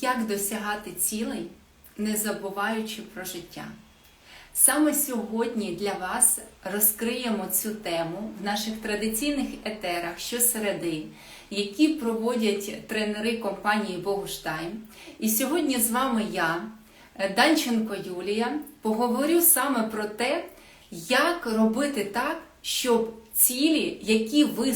Як досягати цілей, не забуваючи про життя? Саме сьогодні для вас розкриємо цю тему в наших традиційних етерах щосереди, які проводять тренери компанії Богуштайм. І сьогодні з вами я, Данченко Юлія, поговорю саме про те, як робити так, щоб цілі, які ви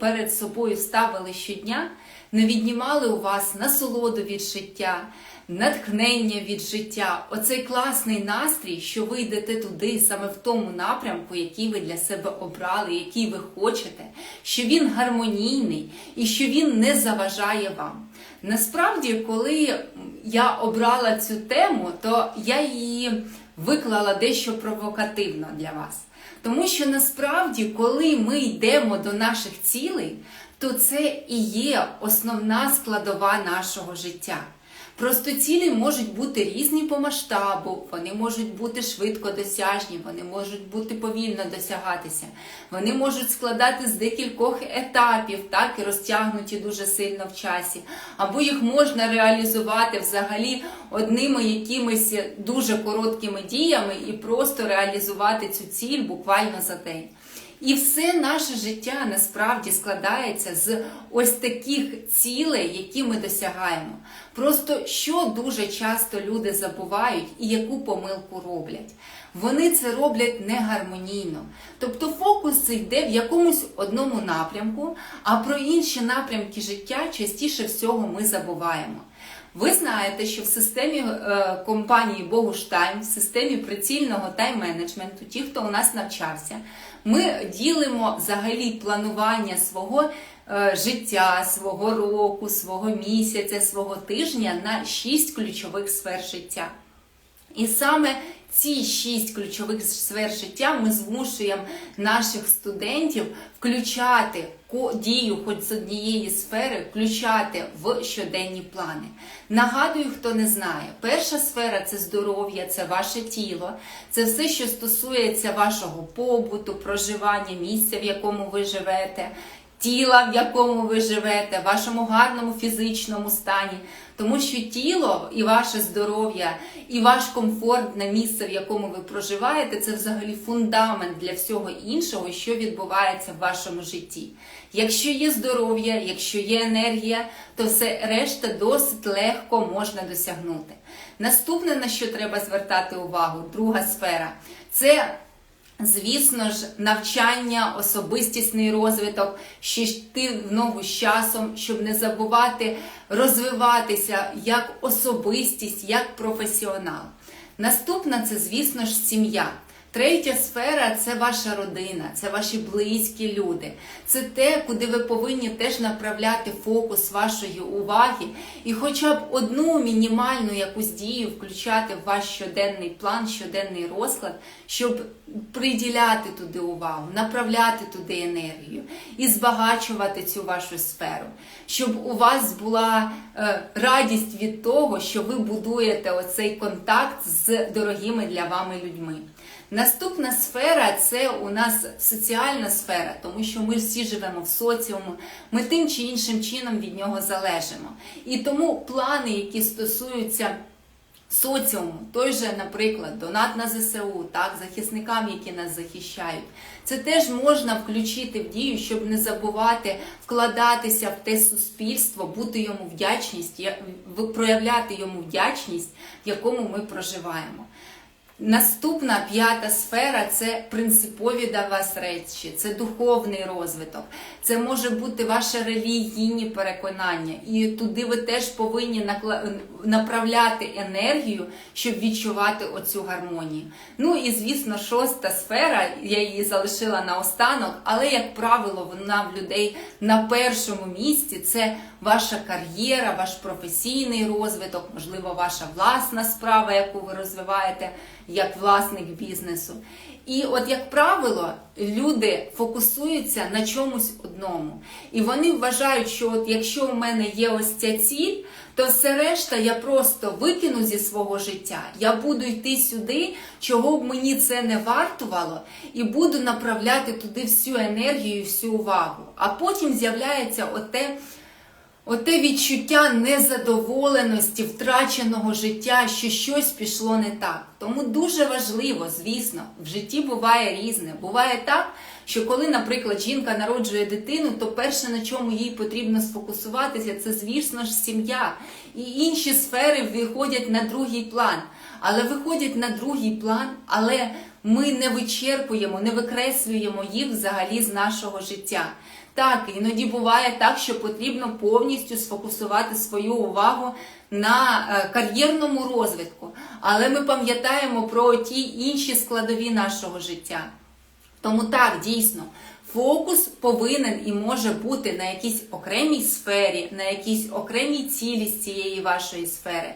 перед собою ставили щодня, не віднімали у вас насолоду від життя, натхнення від життя, оцей класний настрій, що ви йдете туди саме в тому напрямку, який ви для себе обрали, який ви хочете, що він гармонійний і що він не заважає вам. Насправді, коли я обрала цю тему, то я її виклала дещо провокативно для вас. Тому що насправді, коли ми йдемо до наших цілей, то це і є основна складова нашого життя. Просто цілі можуть бути різні по масштабу, вони можуть бути швидко досяжні, вони можуть бути повільно досягатися, вони можуть складати з декількох етапів, так і розтягнуті дуже сильно в часі, або їх можна реалізувати взагалі одними якимись дуже короткими діями і просто реалізувати цю ціль буквально за день. І все наше життя насправді складається з ось таких цілей, які ми досягаємо. Просто що дуже часто люди забувають і яку помилку роблять. Вони це роблять не гармонійно. Тобто фокус йде в якомусь одному напрямку, а про інші напрямки життя частіше всього ми забуваємо. Ви знаєте, що в системі е, компанії Богуштайм, в системі прицільного тайм-менеджменту, ті, хто у нас навчався, ми ділимо взагалі планування свого е, життя, свого року, свого місяця, свого тижня на шість ключових сфер життя. І саме ці шість ключових сфер життя ми змушуємо наших студентів включати дію хоч з однієї сфери, включати в щоденні плани. Нагадую, хто не знає, перша сфера це здоров'я, це ваше тіло, це все, що стосується вашого побуту, проживання, місця, в якому ви живете. Тіла, в якому ви живете, вашому гарному фізичному стані, тому що тіло і ваше здоров'я, і ваш комфортне місце, в якому ви проживаєте, це взагалі фундамент для всього іншого, що відбувається в вашому житті. Якщо є здоров'я, якщо є енергія, то все решта досить легко можна досягнути. Наступне, на що треба звертати увагу, друга сфера це. Звісно ж, навчання, особистісний розвиток, ще йти в ногу з часом, щоб не забувати розвиватися як особистість, як професіонал. Наступна це, звісно ж, сім'я. Третя сфера це ваша родина, це ваші близькі люди. Це те, куди ви повинні теж направляти фокус вашої уваги і хоча б одну мінімальну якусь дію включати в ваш щоденний план, щоденний розклад, щоб приділяти туди увагу, направляти туди енергію і збагачувати цю вашу сферу, щоб у вас була е, радість від того, що ви будуєте оцей контакт з дорогими для вами людьми. Наступна сфера це у нас соціальна сфера, тому що ми всі живемо в соціуму, ми тим чи іншим чином від нього залежимо. І тому плани, які стосуються соціуму, той же, наприклад, донат на ЗСУ, так, захисникам, які нас захищають, це теж можна включити в дію, щоб не забувати вкладатися в те суспільство, бути йому вдячність, проявляти йому вдячність, в якому ми проживаємо. Наступна п'ята сфера це принципові для вас речі, це духовний розвиток, це може бути ваше релігійні переконання, і туди ви теж повинні направляти енергію, щоб відчувати оцю гармонію. Ну і звісно, шоста сфера, я її залишила на останок, але, як правило, вона в людей на першому місці це ваша кар'єра, ваш професійний розвиток, можливо, ваша власна справа, яку ви розвиваєте як власник бізнесу. І от, як правило, люди фокусуються на чомусь одному. І вони вважають, що от якщо у мене є ось ця ціль, то все решта я просто викину зі свого життя. Я буду йти сюди, чого б мені це не вартувало, і буду направляти туди всю енергію всю увагу. А потім з'являється оте Оте відчуття незадоволеності, втраченого життя, що щось пішло не так. Тому дуже важливо, звісно, в житті буває різне. Буває так, що коли, наприклад, жінка народжує дитину, то перше, на чому їй потрібно сфокусуватися, це, звісно ж, сім'я. І інші сфери виходять на другий план. Але виходять на другий план, але ми не вичерпуємо, не викреслюємо їх взагалі з нашого життя. Так, іноді буває так, що потрібно повністю сфокусувати свою увагу на е, кар'єрному розвитку, але ми пам'ятаємо про ті інші складові нашого життя. Тому так, дійсно, фокус повинен і може бути на якійсь окремій сфері, на якійсь окремій цілі з цієї вашої сфери.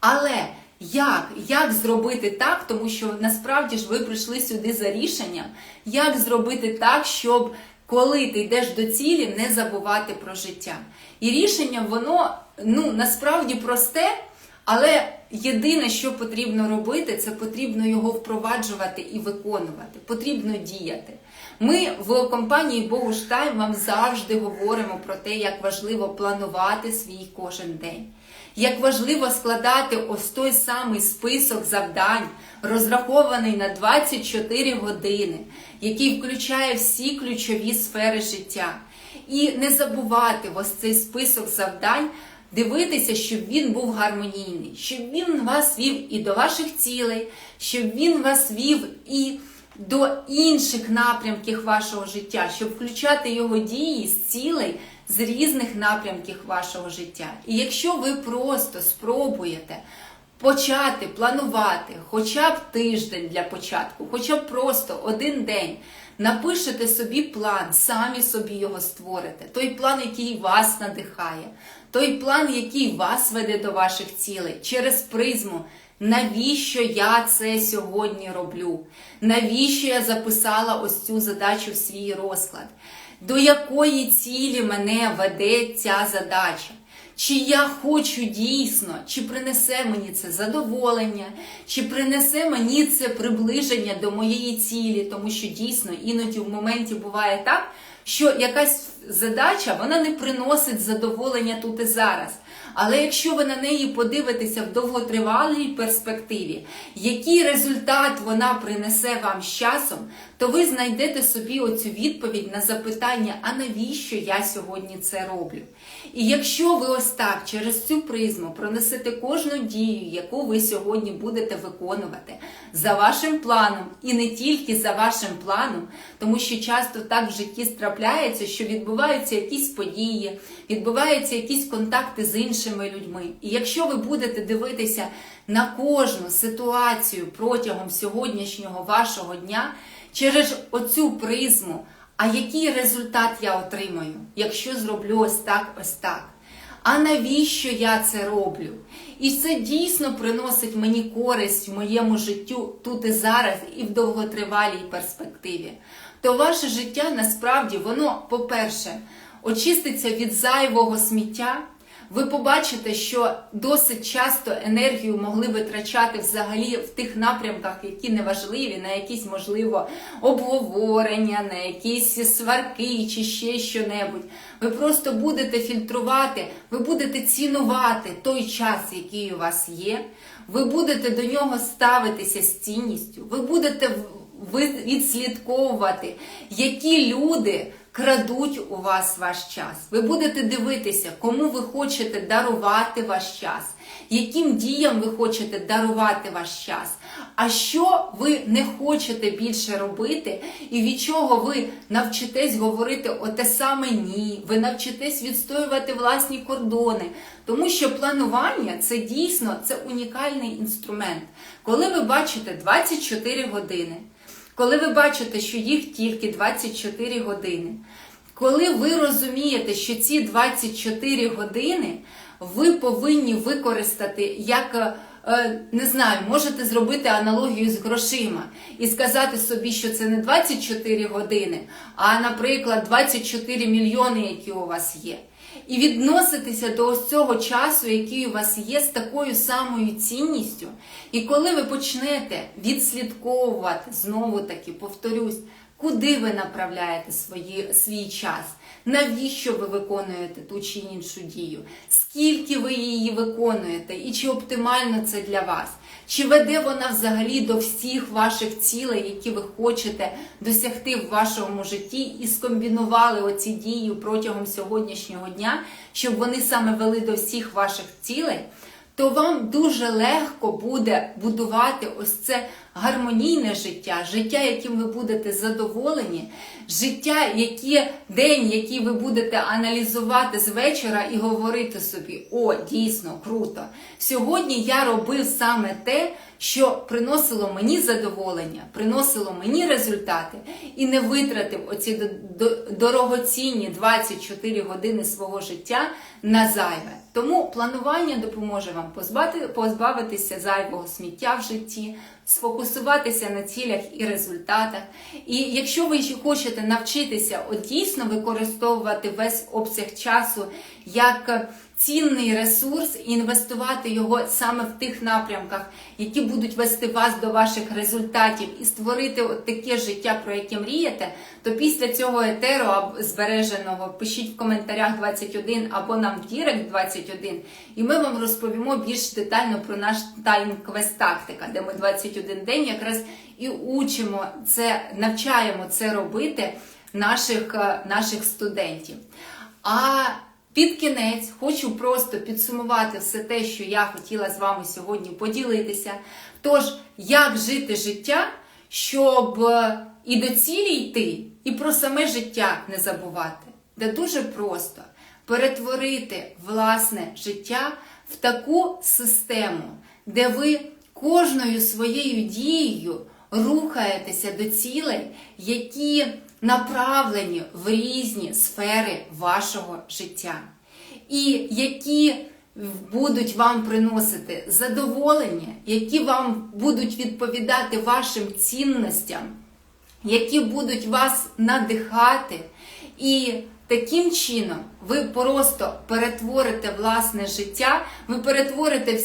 Але як? Як зробити так, тому що насправді ж ви прийшли сюди за рішенням, як зробити так, щоб коли ти йдеш до цілі, не забувати про життя. І рішення, воно ну насправді просте, але єдине, що потрібно робити, це потрібно його впроваджувати і виконувати. Потрібно діяти. Ми в компанії Богуштайм вам завжди говоримо про те, як важливо планувати свій кожен день. Як важливо складати ось той самий список завдань, розрахований на 24 години, який включає всі ключові сфери життя. І не забувати ось цей список завдань, дивитися, щоб він був гармонійний, щоб він вас вів і до ваших цілей, щоб він вас вів і до інших напрямків вашого життя, щоб включати його дії з цілей з різних напрямків вашого життя. І якщо ви просто спробуєте почати планувати хоча б тиждень для початку, хоча б просто один день. Напишете собі план, самі собі його створите. Той план, який вас надихає, той план, який вас веде до ваших цілей, через призму. Навіщо я це сьогодні роблю? Навіщо я записала ось цю задачу в свій розклад? До якої цілі мене веде ця задача? Чи я хочу дійсно, чи принесе мені це задоволення, чи принесе мені це приближення до моєї цілі, тому що дійсно іноді в моменті буває так, що якась задача вона не приносить задоволення тут і зараз. Але якщо ви на неї подивитеся в довготривалій перспективі, який результат вона принесе вам з часом, то ви знайдете собі оцю відповідь на запитання, а навіщо я сьогодні це роблю? І якщо ви ось так через цю призму пронесете кожну дію, яку ви сьогодні будете виконувати за вашим планом, і не тільки за вашим планом, тому що часто так в житті трапляється, що відбуваються якісь події, відбуваються якісь контакти з іншими людьми. І якщо ви будете дивитися на кожну ситуацію протягом сьогоднішнього вашого дня через оцю призму, а який результат я отримаю, якщо зроблю ось так, ось так. А навіщо я це роблю? І це дійсно приносить мені користь в моєму життю тут і зараз, і в довготривалій перспективі. То ваше життя насправді, воно, по-перше, очиститься від зайвого сміття. Ви побачите, що досить часто енергію могли витрачати взагалі в тих напрямках, які неважливі, на якісь, можливо, обговорення, на якісь сварки чи ще що-небудь. Ви просто будете фільтрувати, ви будете цінувати той час, який у вас є. Ви будете до нього ставитися з цінністю, ви будете відслідковувати, які люди крадуть у вас ваш час. Ви будете дивитися, кому ви хочете дарувати ваш час, яким діям ви хочете дарувати ваш час. А що ви не хочете більше робити, і від чого ви навчитесь говорити оте саме ні, ви навчитесь відстоювати власні кордони. Тому що планування це дійсно це унікальний інструмент. Коли ви бачите 24 години, коли ви бачите, що їх тільки 24 години, коли ви розумієте, що ці 24 години ви повинні використати як. Е, не знаю, можете зробити аналогію з грошима і сказати собі, що це не 24 години, а, наприклад, 24 мільйони, які у вас є. І відноситися до ось цього часу, який у вас є, з такою самою цінністю. І коли ви почнете відслідковувати, знову таки повторюсь, куди ви направляєте свої, свій час, навіщо ви виконуєте ту чи іншу дію, скільки ви її виконуєте і чи оптимально це для вас. Чи веде вона взагалі до всіх ваших цілей, які ви хочете досягти в вашому житті, і скомбінували оці дії протягом сьогоднішнього дня, щоб вони саме вели до всіх ваших цілей? то вам дуже легко буде будувати ось це гармонійне життя, життя, яким ви будете задоволені, життя, яке день, який ви будете аналізувати з вечора і говорити собі: о, дійсно круто! Сьогодні я робив саме те, що приносило мені задоволення, приносило мені результати і не витратив оці до- до- дорогоцінні 24 години свого життя на зайве. Тому планування допоможе вам позбавитися зайвого сміття в житті, сфокусуватися на цілях і результатах. І якщо ви хочете навчитися дійсно використовувати весь обсяг часу як цінний ресурс і інвестувати його саме в тих напрямках, які будуть вести вас до ваших результатів і створити от таке життя, про яке мрієте, то після цього етеру збереженого пишіть в коментарях 21 або нам в Дірект 21, і ми вам розповімо більш детально про наш тайм-квест тактика, де ми 21 день якраз і учимо це, навчаємо це робити наших, е, наших студентів. А під кінець хочу просто підсумувати все те, що я хотіла з вами сьогодні поділитися. Тож, як жити життя, щоб е, і до цілі йти, і про саме життя не забувати. Де дуже просто перетворити власне життя в таку систему, де ви кожною своєю дією рухаєтеся до цілей, які направлені в різні сфери вашого життя, і які будуть вам приносити задоволення, які вам будуть відповідати вашим цінностям, які будуть вас надихати. І таким чином ви просто перетворите власне життя, ви перетворите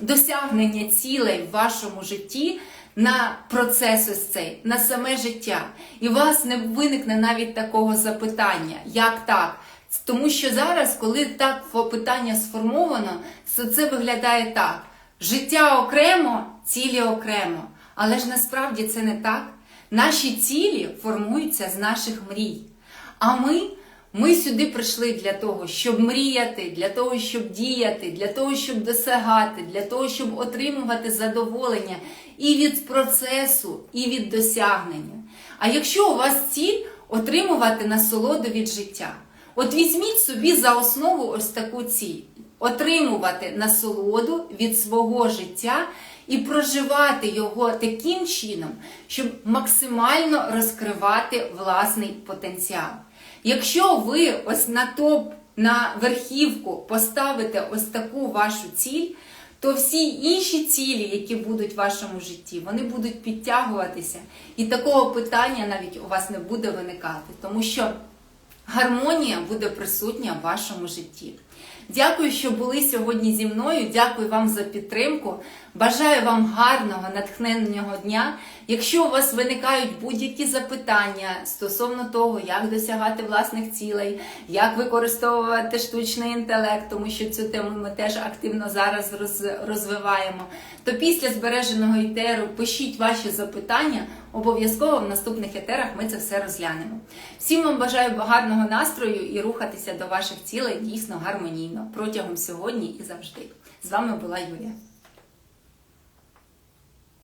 досягнення цілей в вашому житті на процес ось цей, на саме життя. І у вас не виникне навіть такого запитання, як так? Тому що зараз, коли так питання сформовано, то це виглядає так: життя окремо, цілі окремо. Але ж насправді це не так. Наші цілі формуються з наших мрій. А ми, ми сюди прийшли для того, щоб мріяти, для того, щоб діяти, для того, щоб досягати, для того, щоб отримувати задоволення і від процесу, і від досягнення. А якщо у вас ціль отримувати насолоду від життя, от візьміть собі за основу ось таку ціль: отримувати насолоду від свого життя і проживати його таким чином, щоб максимально розкривати власний потенціал. Якщо ви ось на топ, на верхівку поставите ось таку вашу ціль, то всі інші цілі, які будуть в вашому житті, вони будуть підтягуватися, і такого питання навіть у вас не буде виникати, тому що гармонія буде присутня в вашому житті. Дякую, що були сьогодні зі мною. Дякую вам за підтримку. Бажаю вам гарного, натхненного дня. Якщо у вас виникають будь-які запитання стосовно того, як досягати власних цілей, як використовувати штучний інтелект, тому що цю тему ми теж активно зараз розвиваємо, то після збереженого ітеру пишіть ваші запитання. Обов'язково в наступних етерах ми це все розглянемо. Всім вам бажаю гарного настрою і рухатися до ваших цілей дійсно гармонійно протягом сьогодні і завжди. З вами була Юлія.